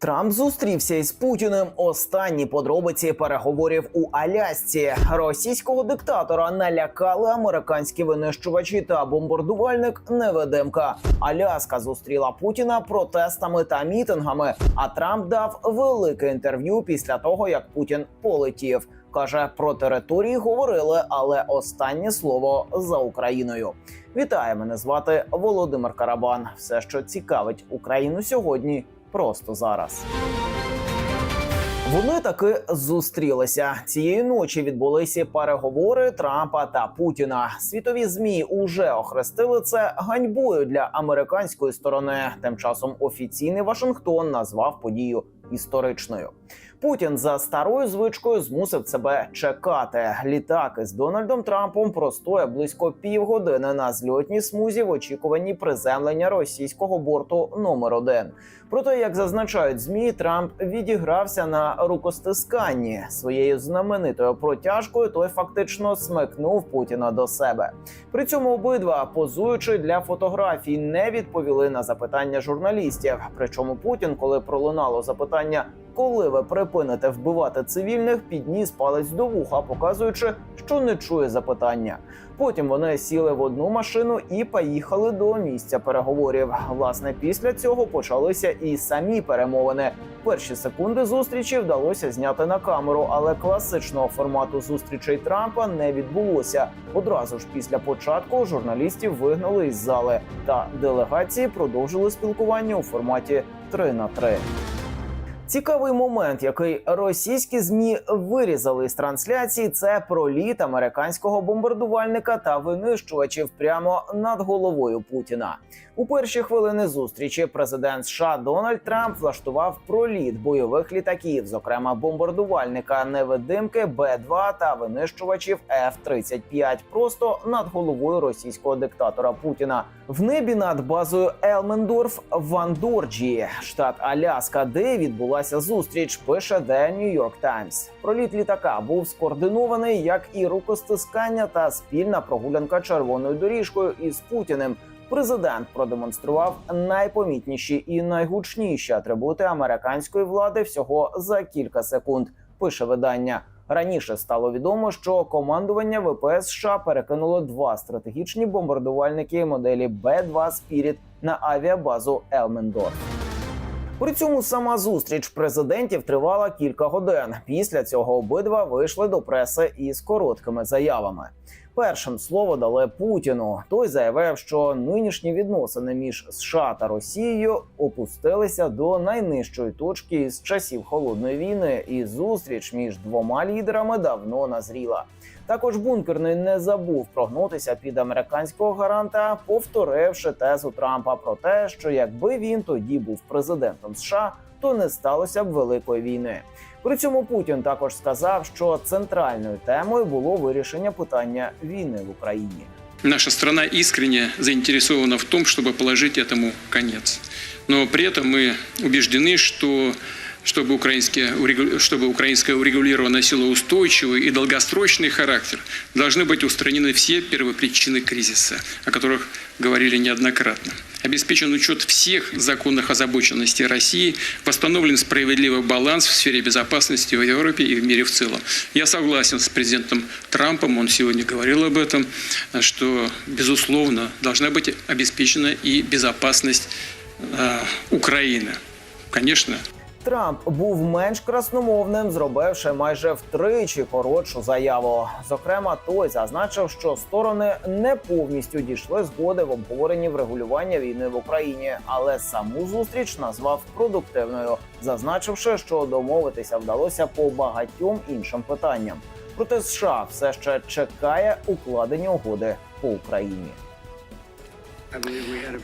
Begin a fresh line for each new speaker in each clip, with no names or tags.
Трамп зустрівся із Путіним. Останні подробиці переговорів у Алясці. Російського диктатора налякали американські винищувачі та бомбардувальник невидимка. Аляска зустріла Путіна протестами та мітингами. А Трамп дав велике інтерв'ю після того, як Путін полетів. Каже, про території говорили, але останнє слово за Україною. Вітаю, мене звати Володимир Карабан. Все, що цікавить Україну сьогодні, просто зараз. Вони таки зустрілися цієї ночі. Відбулися переговори Трампа та Путіна. Світові змі уже охрестили це ганьбою для американської сторони. Тим часом офіційний Вашингтон назвав подію історичною. Путін за старою звичкою змусив себе чекати. Літак із Дональдом Трампом простоє близько півгодини на зльотній смузі в очікуванні приземлення російського борту номер 1 Проте, як зазначають змі, Трамп відігрався на рукостисканні своєю знаменитою протяжкою. Той фактично смикнув Путіна до себе. При цьому обидва, позуючи для фотографій, не відповіли на запитання журналістів. Причому Путін, коли пролунало запитання, коли ви припините вбивати цивільних, підніс палець до вуха, показуючи, що не чує запитання. Потім вони сіли в одну машину і поїхали до місця переговорів. Власне, після цього почалися і самі перемовини. Перші секунди зустрічі вдалося зняти на камеру, але класичного формату зустрічей Трампа не відбулося. Одразу ж після початку журналістів вигнали із зали, та делегації продовжили спілкування у форматі 3 на 3. Цікавий момент, який російські змі вирізали з трансляції, це проліт американського бомбардувальника та винищувачів прямо над головою Путіна. У перші хвилини зустрічі президент США Дональд Трамп влаштував проліт бойових літаків, зокрема бомбардувальника невидимки Б-2 та винищувачів F-35, просто над головою російського диктатора Путіна. В небі над базою Елмендорф в Андорджії, штат Аляска, де відбулася зустріч, пише The New York Times. Проліт літака був скоординований, як і рукостискання та спільна прогулянка червоною доріжкою із Путіним. Президент продемонстрував найпомітніші і найгучніші атрибути американської влади всього за кілька секунд. Пише видання. Раніше стало відомо, що командування ВПС США перекинуло два стратегічні бомбардувальники моделі Б-2 Спіріт на авіабазу Елмендорф. При цьому сама зустріч президентів тривала кілька годин. Після цього обидва вийшли до преси із короткими заявами. Першим слово дали Путіну. Той заявив, що нинішні відносини між США та Росією опустилися до найнижчої точки з часів холодної війни, і зустріч між двома лідерами давно назріла. Також бункерний не забув прогнутися під американського гаранта, повторивши тезу Трампа про те, що якби він тоді був президентом США, то не сталося б великої війни. При цьому Путін також сказав, що центральною темою було вирішення питання війни в Україні.
Наша страна искренне заинтересована в том, чтобы положить этому конец. Но при этом мы убеждены, что чтобы, украинские, урегу- чтобы украинская урегулирована носила устойчивый и долгосрочный характер, должны быть устранены все первопричины кризиса, о которых говорили неоднократно. Обеспечен учет всех законных озабоченностей России, восстановлен справедливый баланс в сфере безопасности в Европе и в мире в целом. Я согласен с президентом Трампом, он сегодня говорил об этом, что, безусловно, должна быть обеспечена и безопасность э, Украины. Конечно,
Трамп був менш красномовним, зробивши майже втричі коротшу заяву. Зокрема, той зазначив, що сторони не повністю дійшли згоди в обговоренні врегулювання війни в Україні, але саму зустріч назвав продуктивною, зазначивши, що домовитися вдалося по багатьом іншим питанням. Проте США все ще чекає укладення угоди по Україні.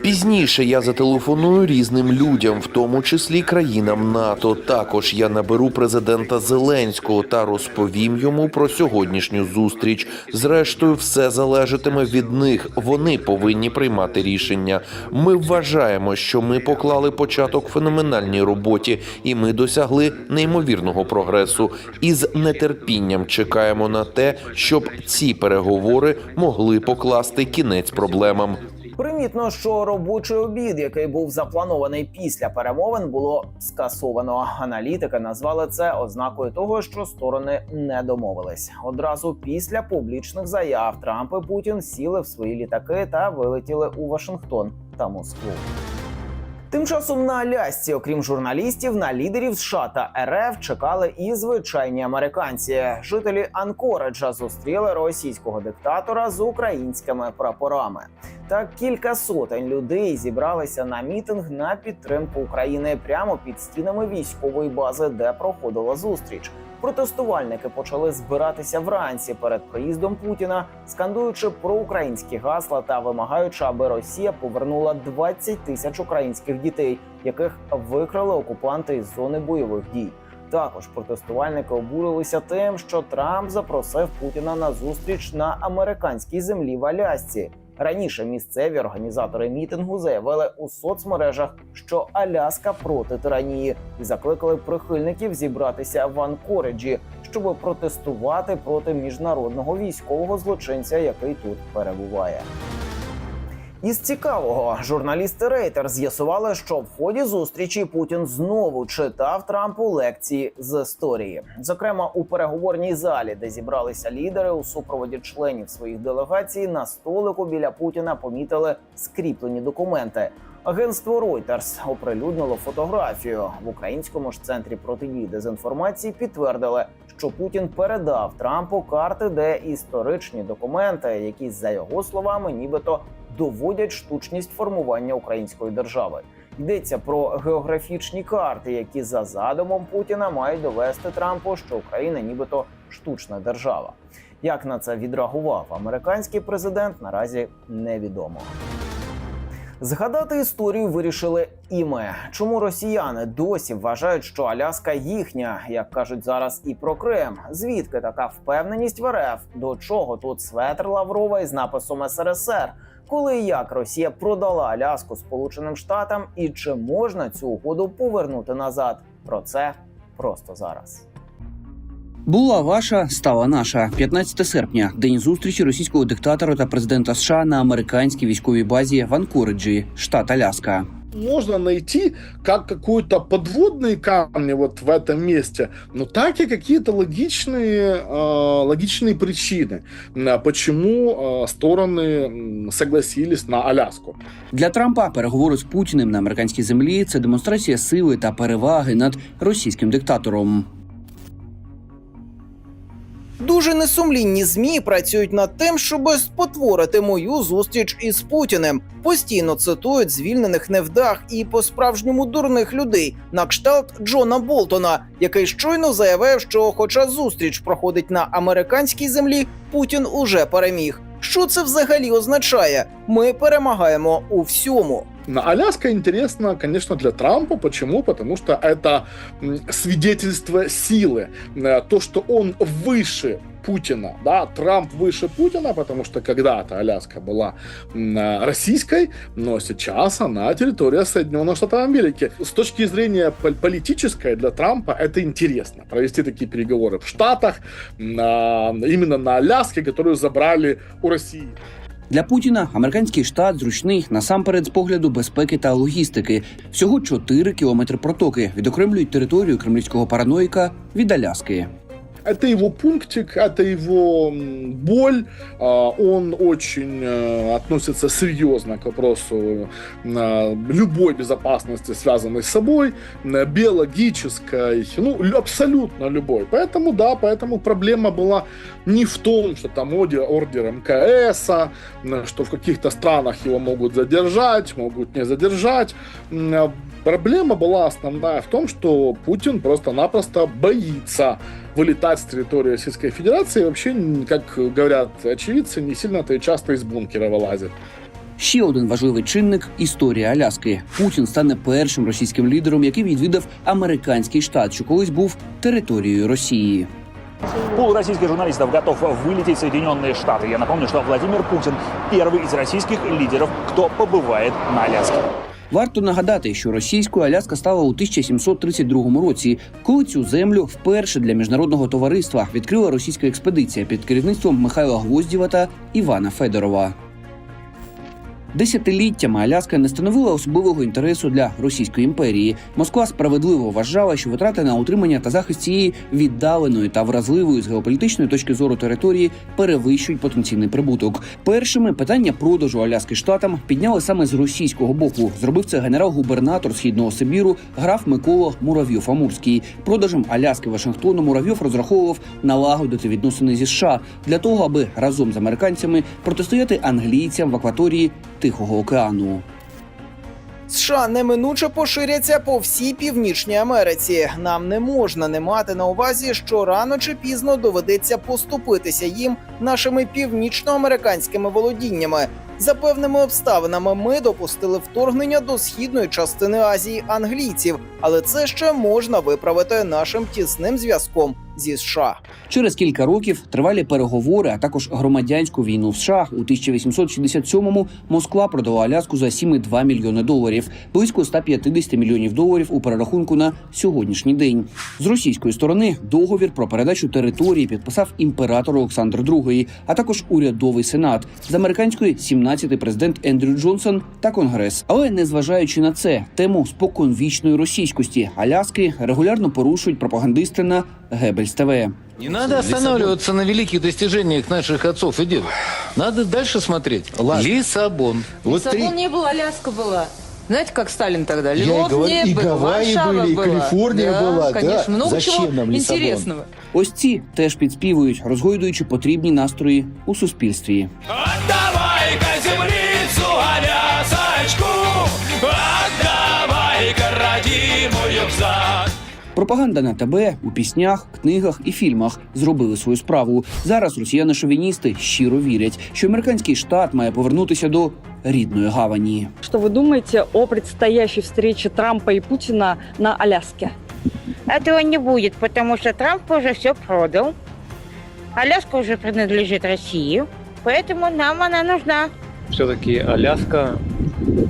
Пізніше я зателефоную різним людям, в тому числі країнам НАТО. Також я наберу президента Зеленського та розповім йому про сьогоднішню зустріч. Зрештою, все залежатиме від них. Вони повинні приймати рішення. Ми вважаємо, що ми поклали початок феноменальній роботі, і ми досягли неймовірного прогресу. І з нетерпінням чекаємо на те, щоб ці переговори могли покласти кінець проблемам.
Примітно, що робочий обід, який був запланований після перемовин, було скасовано. Аналітики назвали це ознакою того, що сторони не домовились. Одразу після публічних заяв Трамп і Путін сіли в свої літаки та вилетіли у Вашингтон та Москву. Тим часом на Алясці, окрім журналістів, на лідерів США та РФ чекали і звичайні американці. Жителі Анкореджа зустріли російського диктатора з українськими прапорами. Та кілька сотень людей зібралися на мітинг на підтримку України прямо під стінами військової бази, де проходила зустріч. Протестувальники почали збиратися вранці перед приїздом Путіна, скандуючи проукраїнські гасла та вимагаючи, аби Росія повернула 20 тисяч українських дітей, яких викрали окупанти із зони бойових дій. Також протестувальники обурилися тим, що Трамп запросив Путіна на зустріч на американській землі в Алясці. Раніше місцеві організатори мітингу заявили у соцмережах, що Аляска проти тиранії, і закликали прихильників зібратися в Анкореджі, щоб протестувати проти міжнародного військового злочинця, який тут перебуває. Із цікавого журналісти Рейтер з'ясували, що в ході зустрічі Путін знову читав Трампу лекції з історії, зокрема у переговорній залі, де зібралися лідери у супроводі членів своїх делегацій. На столику біля Путіна помітили скріплені документи. Агентство Reuters оприлюднило фотографію в українському ж центрі протидії дезінформації. Підтвердили, що Путін передав Трампу карти, де історичні документи, які за його словами, нібито доводять штучність формування української держави. Йдеться про географічні карти, які за задумом Путіна мають довести Трампу, що Україна нібито штучна держава. Як на це відреагував американський президент, наразі невідомо. Згадати історію вирішили і ми. Чому росіяни досі вважають, що Аляска їхня, як кажуть зараз, і про Крим? Звідки така впевненість в РФ? До чого тут светр Лаврова із написом СРСР? Коли і як Росія продала Аляску Сполученим Штатам, і чи можна цю угоду повернути назад? Про це просто зараз.
Була ваша, стала наша. 15 серпня, день зустрічі російського диктатора та президента США на американській військовій базі в Анкориджі, штат Аляска
можно найти как какой-то подводные камни вот в этом месте, но так и какие-то логичные, э, логичные причины, э, почему э, стороны м, согласились на Аляску.
Для Трампа переговори з Путіним на американській землі це демонстрація сили та переваги над російським диктатором.
Дуже несумлінні змі працюють над тим, щоб спотворити мою зустріч із Путіним. Постійно цитують звільнених невдах і по-справжньому дурних людей на кшталт Джона Болтона, який щойно заявив, що, хоча зустріч проходить на американській землі, Путін уже переміг. Що це взагалі означає? Ми перемагаємо у всьому.
Аляска интересно, конечно, для Трампа. Почему? Потому что это свидетельство силы. Э, То, что он выше Путина, да, Трамп выше Путина, потому что когда-то Аляска была э, российской, но сейчас она территория Соединенных Штатов Америки. С точки зрения пол- политической для Трампа это интересно, провести такие переговоры в Штатах, именно на Аляске, которую забрали у России.
Для Путіна американський штат зручний насамперед з погляду безпеки та логістики. Всього 4 кілометри протоки відокремлюють територію кремлівського параноїка від Аляски.
Это его пунктик, это его боль. А, Он очень э, относится серьезно к вопросу э, любой безопасности, связанной с собой, биологической, ну, лю- абсолютно любой. Поэтому, да, поэтому проблема была не в том, что там ордер, МКС, э, что в каких-то странах его могут задержать, могут не задержать. М, а Проблема была основная в том, что Путин просто-напросто боится вылетать с территории Российской Федерации. И вообще, м, как говорят очевидцы, не сильно-то и часто из бункера вылазит.
Ще один важливий чинник історія Аляски. Путін стане першим російським лідером, який відвідав американський штат, що колись був територією Росії.
Пул российских журналистов готов вылететь в Соединенные Штаты. Я напомню, что Владимир Путин первый из российских лидеров, кто побывает на Аляске.
Варто нагадати, що російською Аляска стала у 1732 році, коли цю землю вперше для міжнародного товариства відкрила російська експедиція під керівництвом Михайла Гвоздєва та Івана Федорова. Десятиліттями Аляска не становила особливого інтересу для Російської імперії. Москва справедливо вважала, що витрати на утримання та захист цієї віддаленої та вразливої з геополітичної точки зору території перевищують потенційний прибуток. Першими питання продажу Аляски штатам підняли саме з російського боку. Зробив це генерал-губернатор східного Сибіру граф Микола Муравйов-Амурський. Продажем Аляски Вашингтону Муравйов розраховував налагодити відносини зі США для того, аби разом з американцями протистояти англійцям в акваторії Тихого океану.
США неминуче поширяться по всій північній Америці. Нам не можна не мати на увазі, що рано чи пізно доведеться поступитися їм нашими північноамериканськими володіннями. За певними обставинами ми допустили вторгнення до східної частини Азії англійців, але це ще можна виправити нашим тісним зв'язком зі США.
Через кілька років тривалі переговори, а також громадянську війну в США у 1867-му Москва продала Аляску за 7,2 мільйони доларів, близько 150 мільйонів доларів у перерахунку на сьогоднішній день. З російської сторони договір про передачу території підписав імператор Олександр II, а також урядовий сенат з американської 17-й президент Ендрю Джонсон та Конгрес. Але незважаючи на це, тему споконвічної російськості Аляски регулярно порушують пропагандисти на Гебельс ТВ.
Не надо останавливаться на великих достижениях наших отцов и дедов. Надо дальше смотреть. Лиссабон. Вот три-
Лиссабон не было, Аляска была. Знаете, как Сталин тогда?
Я и
Львов
говорю,
не
и
был,
Гавайи
Варшава
были, и
была.
Калифорния
да,
была, да.
конечно. Много
Зачем
чего
нам Лиссабон?
интересного.
Ось ці теж підспівують, розгойдуючи потрібні настрої у суспільстві.
Отдавай-ка землицу, Алясочку, отдавай-ка родимую взад.
Пропаганда на ТБ у піснях, книгах і фільмах зробили свою справу. Зараз росіяни-шовіністи щиро вірять, що американський штат має повернутися до рідної гавані.
Что вы думаете о предстоящей встрече Трампа и Путина на Аляске?
Этого не будет, потому что Трамп уже все продал. Аляска уже принадлежит России, поэтому нам она нужна.
все-таки Аляска,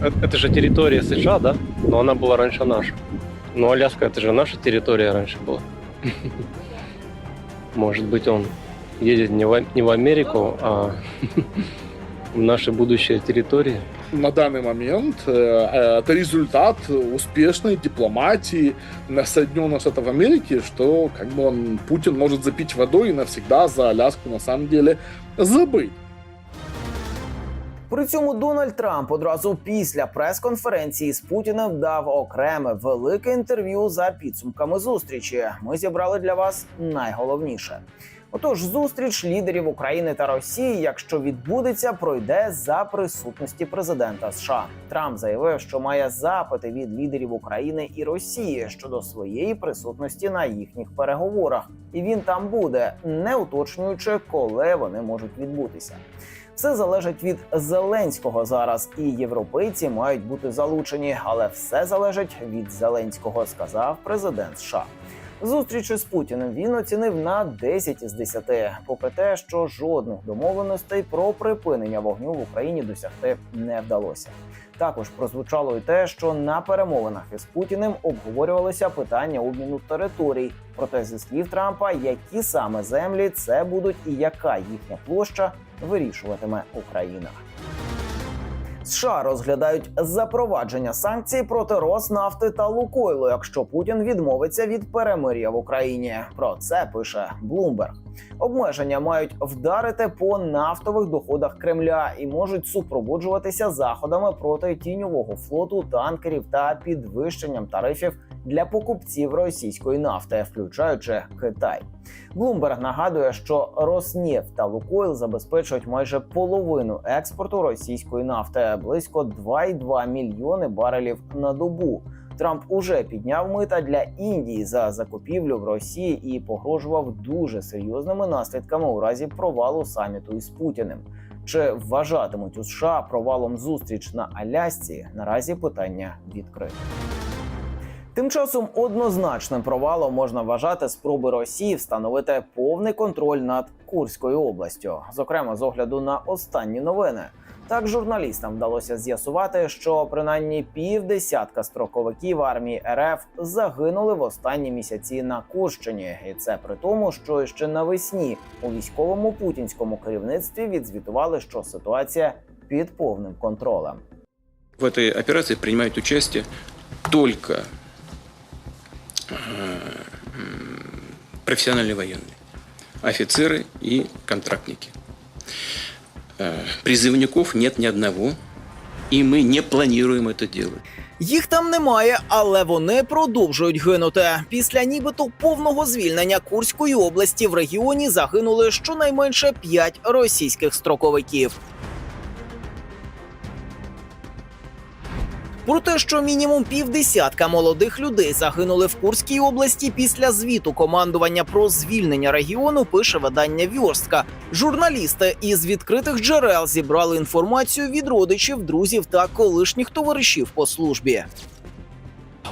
э- это же территория США, да? Но она была раньше наша. Но Аляска, это же наша территория раньше была. Может быть, он едет не в, не в Америку, а в наши будущие территории.
На данный момент э, э, это результат успешной дипломатии на Соединенных Штатов Америки, что как бы он, Путин может запить водой и навсегда за Аляску на самом деле забыть.
При цьому Дональд Трамп одразу після прес-конференції з Путіним дав окреме велике інтерв'ю за підсумками зустрічі. Ми зібрали для вас найголовніше. Отож, зустріч лідерів України та Росії, якщо відбудеться, пройде за присутності президента США. Трамп заявив, що має запити від лідерів України і Росії щодо своєї присутності на їхніх переговорах, і він там буде, не уточнюючи, коли вони можуть відбутися. Все залежить від Зеленського зараз, і європейці мають бути залучені, але все залежить від Зеленського, сказав президент США. Зустрічі з Путіним він оцінив на 10 із 10, попри те, що жодних домовленостей про припинення вогню в Україні досягти не вдалося. Також прозвучало й те, що на перемовинах із Путіним обговорювалися питання обміну територій. Проте зі слів Трампа, які саме землі це будуть і яка їхня площа вирішуватиме Україна. США розглядають запровадження санкцій проти Роснафти та Лукойлу, якщо Путін відмовиться від перемир'я в Україні. Про це пише Bloomberg. Обмеження мають вдарити по нафтових доходах Кремля і можуть супроводжуватися заходами проти тіньового флоту танкерів та підвищенням тарифів для покупців російської нафти, включаючи Китай. Bloomberg нагадує, що Роснефть та Лукойл забезпечують майже половину експорту російської нафти близько 2,2 мільйони барелів на добу. Трамп уже підняв мита для Індії за закупівлю в Росії і погрожував дуже серйозними наслідками у разі провалу саміту із Путіним. Чи вважатимуть у США провалом зустріч на Алясці? Наразі питання відкрите. Тим часом однозначним провалом можна вважати спроби Росії встановити повний контроль над Курською областю, зокрема з огляду на останні новини. Так журналістам вдалося з'ясувати, що принаймні півдесятка строковиків армії РФ загинули в останні місяці на Курщині, і це при тому, що ще навесні у військовому путінському керівництві відзвітували, що ситуація під повним контролем.
В принимают участие только э, м, профессиональные военные, офицеры и контрактники. Э, Призывников нет ни одного, и мы не планируем это делать.
Їх там немає, але вони продовжують гинути. Після нібито повного звільнення Курської області в регіоні загинули щонайменше 5 російських строковиків. Про те, що мінімум півдесятка молодих людей загинули в Курській області після звіту командування про звільнення регіону, пише видання Вьорстка. Журналісти із відкритих джерел зібрали інформацію від родичів, друзів та колишніх товаришів по службі.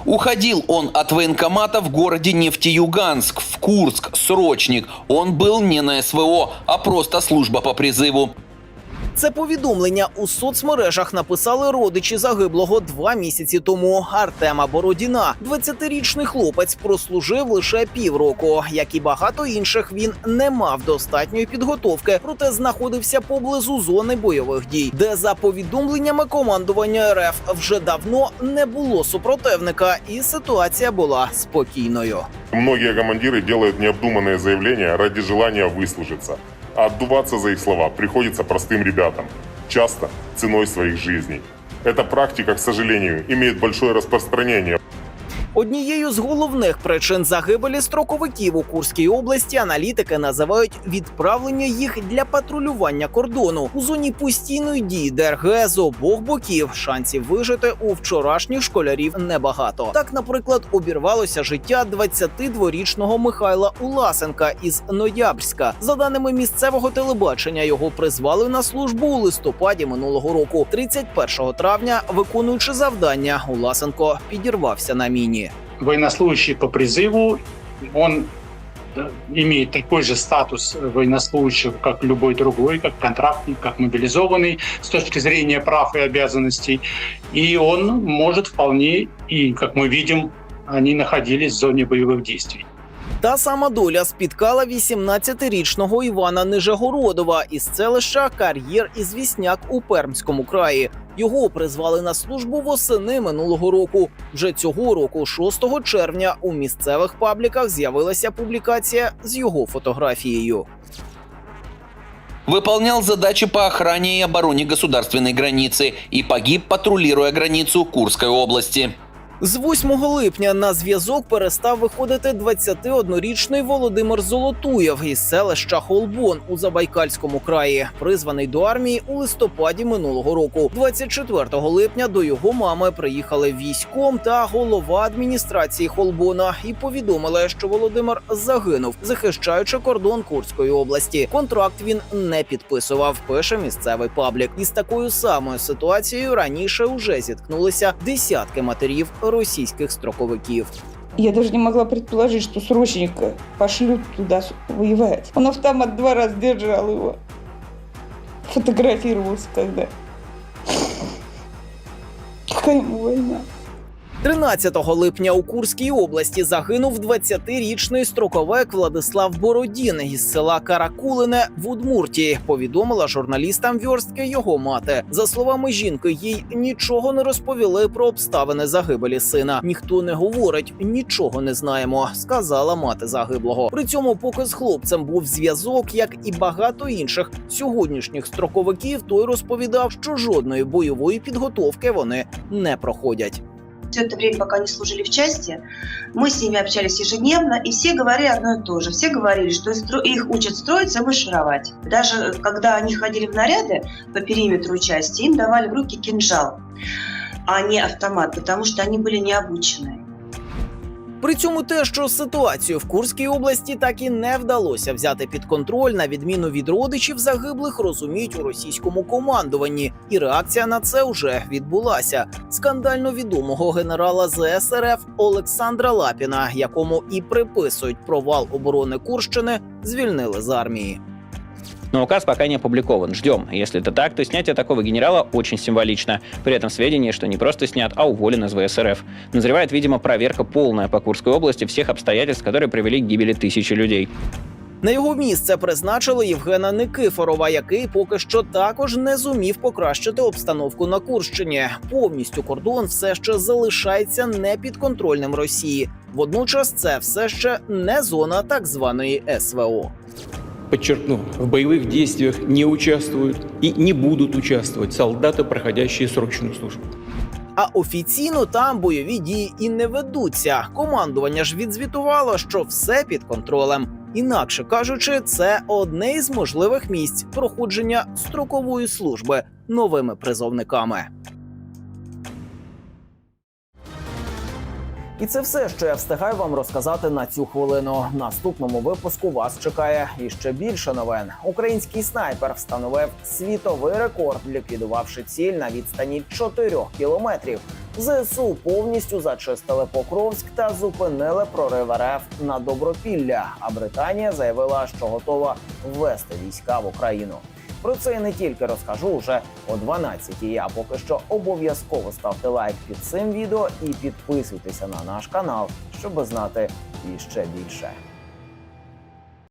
Уходил он от военкомата в городе Нефтеюганск, в Курск, срочник. Он был не на СВО, а просто служба по призыву.
Це повідомлення у соцмережах написали родичі загиблого два місяці тому. Артема Бородіна, 20-річний хлопець, прослужив лише півроку. Як і багато інших, він не мав достатньої підготовки, проте знаходився поблизу зони бойових дій, де за повідомленнями командування РФ вже давно не було супротивника, і ситуація була спокійною.
Многие командиры делают необдуманные заявления ради желания выслужиться. А отдуваться за их слова приходится простым ребятам, часто ценой своих жизней. Эта практика, к сожалению, имеет большое распространение.
Однією з головних причин загибелі строковиків у Курській області аналітики називають відправлення їх для патрулювання кордону у зоні постійної дії ДРГ з обох боків. Шансів вижити у вчорашніх школярів небагато. Так, наприклад, обірвалося життя 22-річного Михайла Уласенка із Ноябрська. За даними місцевого телебачення, його призвали на службу у листопаді минулого року. 31 травня, виконуючи завдання, Уласенко підірвався на міні
военнослужащий по призыву, он э, имеет такой же статус военнослужащего, как любой другой, как контрактник, как мобилизованный с точки зрения прав и обязанностей. И он может вполне, и как мы видим, они находились в зоне боевых действий.
Та сама доля спіткала 18-річного Івана Нижегородова із селища Кар'єр із Вісняк у Пермському краї. Його призвали на службу восени минулого року. Вже цього року, 6 червня, у місцевих пабліках з'явилася публікація з його фотографією.
Выполнял задачи по охране и обороне государственной границы и погиб, патрулируя границу Курской области.
З 8 липня на зв'язок перестав виходити 21-річний Володимир Золотуєв із селища Холбон у Забайкальському краї, призваний до армії у листопаді минулого року. 24 липня до його мами приїхали військом та голова адміністрації Холбона і повідомили, що Володимир загинув, захищаючи кордон Курської області. Контракт він не підписував. Пише місцевий паблік. Із такою самою ситуацією раніше уже зіткнулися десятки матерів російських строковиків.
Я даже не могла предположить, что срочника пошлют туда воевать. Он автомат два раза держал его. Фотографировался тогда. Какая ему война?
13 липня у Курській області загинув 20-річний строковик Владислав Бородін із села Каракулине в Удмуртії. Повідомила журналістам Вьорстки його мати. За словами жінки, їй нічого не розповіли про обставини загибелі сина. Ніхто не говорить, нічого не знаємо, сказала мати загиблого. При цьому, поки з хлопцем був зв'язок, як і багато інших сьогоднішніх строковиків, той розповідав, що жодної бойової підготовки вони не проходять.
Все это время, пока они служили в части, мы с ними общались ежедневно, и все говорили одно и то же. Все говорили, что их учат строиться и маршировать. Даже э, когда они ходили в наряды по периметру части, им давали в руки кинжал, а не автомат, потому что они были не обучены.
При цьому те, що ситуацію в Курській області так і не вдалося взяти під контроль, на відміну від родичів загиблих, розуміють у російському командуванні, і реакція на це вже відбулася. Скандально відомого генерала ЗСРФ Олександра Лапіна, якому і приписують провал оборони Курщини, звільнили з армії
Но указ пока не опубликован. Ждем. Если это так, то снятие такого генерала очень символично. При этом сведения, что не просто снят, а уволен из ВСРФ. Назревает, видимо, проверка полная по Курской области всех обстоятельств, которые привели к гибели тысячи людей.
На його місце призначили Євгена Никифорова, який поки що також не зумів покращити обстановку на Курщині. Повністю кордон все ще залишається непідконтрольним Росії. Водночас це все ще не зона так званої СВО.
Подчеркну, в боевых действиях не участвуют и не будут участвовать солдаты, проходящие срочную службу.
А офіційно там бойові дії і не ведуться. Командування ж відзвітувало, що все під контролем. Інакше кажучи, це одне із можливих місць проходження строкової служби новими призовниками. І це все, що я встигаю вам розказати на цю хвилину. Наступному випуску вас чекає іще більше новин. Український снайпер встановив світовий рекорд, ліквідувавши ціль на відстані 4 кілометрів. ЗСУ повністю зачистили Покровськ та зупинили прорив РФ на Добропілля. А Британія заявила, що готова ввести війська в Україну. Про це я не тільки розкажу уже о 12-й, А поки що обов'язково ставте лайк під цим відео і підписуйтеся на наш канал, щоб знати іще більше.